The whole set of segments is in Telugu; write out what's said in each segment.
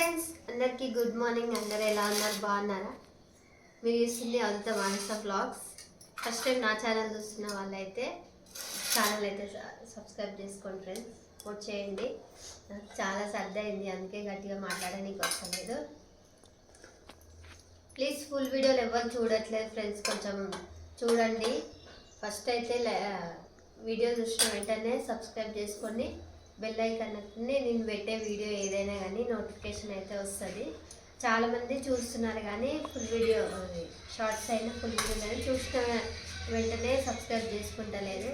ఫ్రెండ్స్ అందరికీ గుడ్ మార్నింగ్. అందరు ఎలా ఉన్నారు? బాగున్నారా? మీరు చూస్తుంది Aditha Manasa blogs first time నా ఛానల్ చూస్తున్న వాళ్ళైతే ఛానల్ అయితే సబ్స్క్రైబ్ చేసుకోండి ఫ్రెండ్స్ సపోర్ట్ చేయండి. నాకు చాలా సర్దయింది అందుకే గట్టిగా మాట్లాడడానికి వస్తలేదు ప్లీజ్ ఫుల్ వీడియోలు ఎవరు చూడట్లేదు ఫ్రెండ్స్ కొంచెం చూడండి. ఫస్ట్ అయితే లై- వీడియో చూసిన వెంటనే సబ్స్క్రైబ్ చేసుకోండి. బెల్ ఐకాన్ నొక్కితే నేను పెట్టే వీడియో ఏదైనా కానీ నోటిఫికేషన్ అయితే వస్తుంది. చాలామంది చూస్తున్నారు కానీ ఫుల్ వీడియో షార్ట్స్ అయినా ఫుల్ వీడియో కానీ చూసిన వెంటనే సబ్స్క్రైబ్ చేసుకుంటలేదు.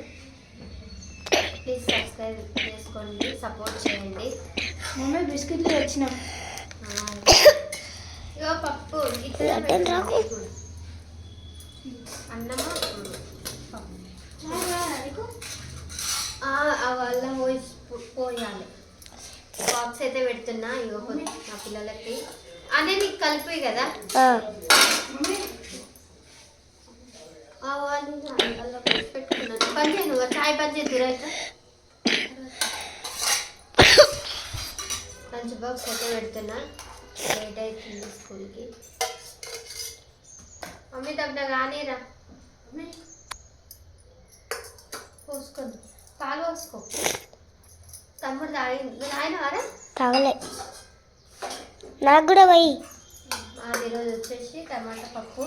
ప్లీజ్ సబ్స్క్రైబ్ చేసుకోండి సపోర్ట్ చేయండి. మమ్మీ బిస్కెట్లు తెచ్చినాం. ఆ, ఇగో పప్పు ఇతర అన్నము పప్పు. పోయాలి. బాక్స్ అయితే పెడుతున్నా ఇగో నా పిల్లలకి. అదే నీకు కలిపి కదా? పెట్టుకున్నాను పని నువ్వు చాయ్ పని చేద్దురా లంచ్ బాక్స్ అయితే పెడుతున్నా. లేట్ అవుతుంది స్కూల్కి. మమ్మీ తగ్గ కానీరా పోసుకోండి పాలు పోసుకో. తమ్ముడు తాగి నువ్వు తాగినవారా తాగలే. నాకు కూడా పోయి. మాది ఈరోజు వచ్చేసి టమాటా పప్పు.